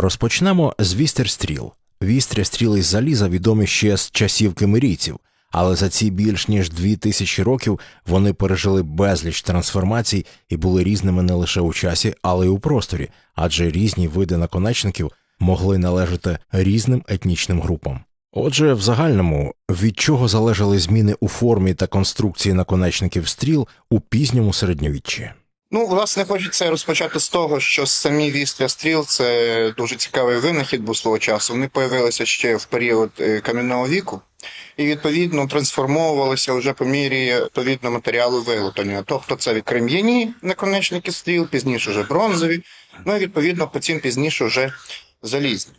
Розпочнемо з вістерстріл. Вістря стріли із заліза відомі ще з часів кемерійців, але за ці більш ніж дві тисячі років вони пережили безліч трансформацій і були різними не лише у часі, але й у просторі, адже різні види наконечників могли належати різним етнічним групам. Отже, в загальному, від чого залежали зміни у формі та конструкції наконечників стріл у пізньому середньовіччі? Ну, власне, хочеться розпочати з того, що самі вістря стріл це дуже цікавий винахід був свого часу. Вони появилися ще в період е, кам'яного віку і відповідно трансформовувалися вже по мірі відповідно матеріалу виготовлення. Тобто це крем'яні наконечники стріл, пізніше вже бронзові, ну і відповідно потім пізніше вже залізні.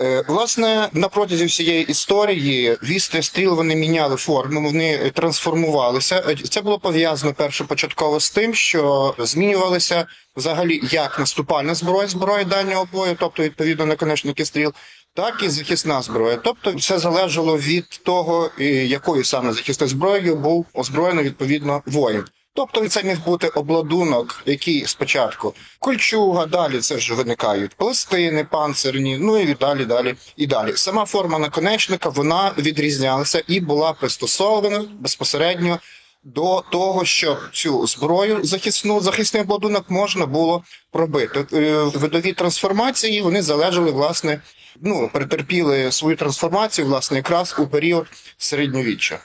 Е, Власне, на протязі всієї історії вістря стріл вони міняли форму, вони трансформувалися. Е, Це було пов'язано першопочатково з тим, що змінювалися взагалі як наступальна зброя, зброя дальнього бою, тобто відповідно наконечники стріл, так і захисна зброя. Тобто, все залежало від того, якою саме захисною зброєю був озброєний відповідно воїн. Тобто це міг бути обладунок, який спочатку кольчуга, далі це вже виникають пластини, панцирні, ну і далі, далі і далі. Сама форма наконечника вона відрізнялася і була пристосована безпосередньо до того, щоб цю зброю захисну захисний обладунок можна було пробити. Е, Видові трансформації вони залежали власне. Ну, претерпіли свою трансформацію, власне, якраз у період середньовіччя.